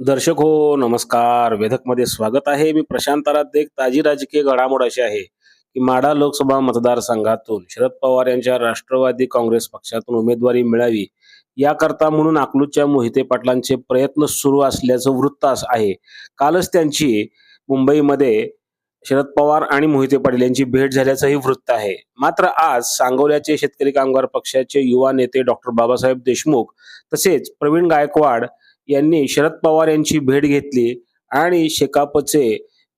दर्शक हो नमस्कार. वेधकमध्ये स्वागत आहे. मी प्रशांत आराध्य एक ताजी राजकीय घडामोड अशी आहे की माडा लोकसभा मतदारसंघातून शरद पवार यांच्या राष्ट्रवादी काँग्रेस पक्षातून उमेदवारी मिळावी याकरता म्हणून अकलूजच्या मोहिते पाटलांचे प्रयत्न सुरू असल्याचं वृत्त अस- आहे. कालच त्यांची मुंबईमध्ये शरद पवार आणि मोहिते पाटील यांची भेट झाल्याचंही वृत्त आहे. मात्र आज सांगोल्याचे शेतकरी कामगार पक्षाचे युवा नेते डॉक्टर बाबासाहेब देशमुख तसेच प्रवीण गायकवाड यांनी शरद पवार यांची भेट घेतली आणि शेकापचे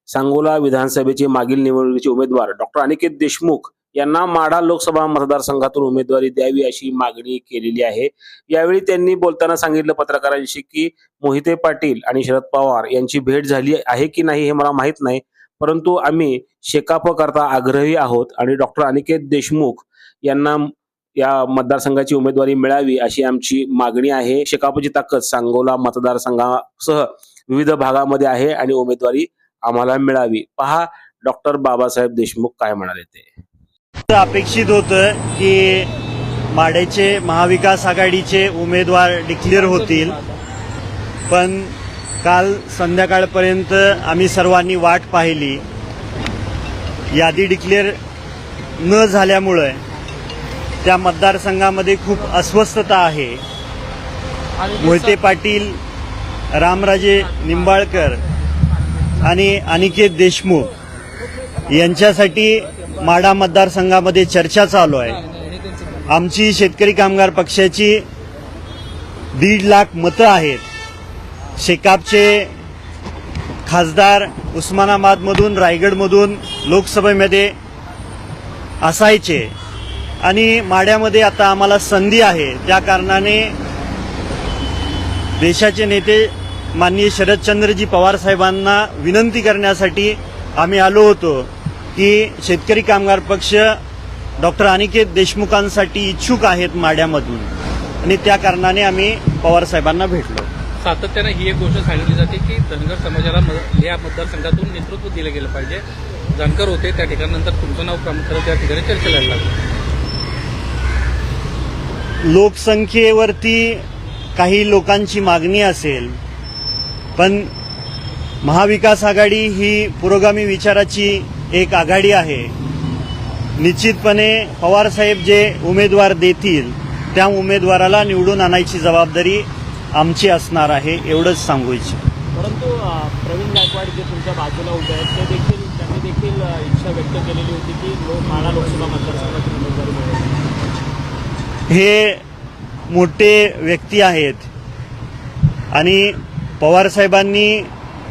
सांगोला विधानसभेचे मागील निवडणुकीचे उमेदवार डॉक्टर अनिकेत देशमुख यांना माढा लोकसभा मतदारसंघातून उमेदवारी द्यावी अशी मागणी केलेली आहे. यावेळी त्यांनी बोलताना सांगितलं पत्रकारांशी की मोहिते पाटील आणि शरद पवार यांची भेट झाली आहे की नाही हे मला माहीत नाही परंतु आम्ही शेकाप करता आग्रही आहोत आणि डॉक्टर अनिकेत देशमुख यांना या मतदारसंघाची उमेदवारी मिळावी अशी आमची मागणी आहे. शेकापची ताकद सांगोला मतदारसंघासह विविध भागामध्ये आहे आणि उमेदवारी आम्हाला मिळावी. पहा डॉक्टर बाबासाहेब देशमुख काय म्हणाले ते. अपेक्षित होतं की माडेचे महाविकास आघाडीचे उमेदवार डिक्लेअर होतील. पण काल संध्याकाळपर्यंत आम्ही सर्वांनी वाट पाहिली. यादी डिक्लेअर न झाल्यामुळे त्या मतदारसंघामध्ये खूप अस्वस्थता आहे. मोहिते पाटील रामराजे निंबाळकर आणि अनिकेत देशमुख यांच्यासाठी माडा मतदारसंघामध्ये चर्चा चालू आहे. आमची शेतकरी कामगार पक्षाची दीड लाख मतं आहेत. शेकापचे खासदार उस्मानाबादमधून रायगडमधून लोकसभेमध्ये असायचे. आणि माड्यामध्ये आता आम्हाला संधी आहे. त्या कारणाने देशाचे नेते माननीय शरदचंद्रजी पवार साहेबांना विनंती करण्यासाठी आम्ही आलो होतो की शेतकरी कामगार पक्ष डॉक्टर अनिकेत देशमुखांसाठी इच्छुक आहेत माड्यामधून. आणि त्या कारणाने आम्ही पवार साहेबांना भेटलो. सातत्यानं ही एक गोष्ट सांगितली जाते की धनगर समाजाला या मतदारसंघातून नेतृत्व दिलं गेलं पाहिजे. जानकर होते त्या ठिकाणानंतर तुमचं नाव प्रमुख त्या ठिकाणी चर्चेला लागलं. लोकसंख्येवरती काही लोकांची मागणी असेल पण महाविकास आघाडी ही पुरोगामी विचाराची एक आघाडी आहे. निश्चितपणे पवारसाहेब जे उमेदवार देतील त्या उमेदवाराला निवडून आणायची जबाबदारी आमची असणार आहे एवढंच सांगू इच्छितो. परंतु प्रवीण गायकवाड जे तुमच्या बाजूला उभे आहेत ते देखील त्यांनी देखील इच्छा व्यक्त केलेली होती की लोक माळा लोकसभा मतदारसंघातून उमेदवारी मिळेल. हे मोठे व्यक्ती आहेत. आणि पवारसाहेबांनी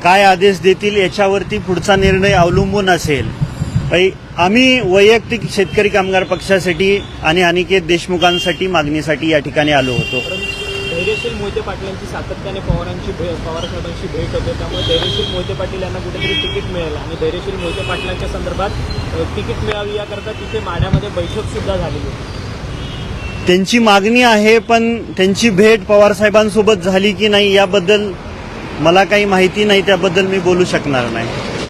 काय आदेश देतील याच्यावरती पुढचा निर्णय अवलंबून असेल. आम्ही वैयक्तिक शेतकरी कामगार पक्षासाठी आणि अनिकेत देशमुखांसाठी मागणीसाठी या ठिकाणी आलो होतो. परंतु धैर्यशील मोहिते पाटलांची सातत्याने पवारांची भेट पवार भेट होते त्यामुळे धैर्यशील मोहिते पाटील यांना कुठेतरी तिकीट मिळेल. आणि धैर्यशील मोहिते पाटलांच्या संदर्भात तिकीट मिळावी याकरता तिथे माड्यामध्ये बैठक सुद्धा झालेली होती. त्यांची मागणी आहे पण त्यांची भेट पवारसाहेबांसोबत झाली की नाही याबद्दल मला काही माहिती नाही त्याबद्दल मी बोलू शकणार नाही.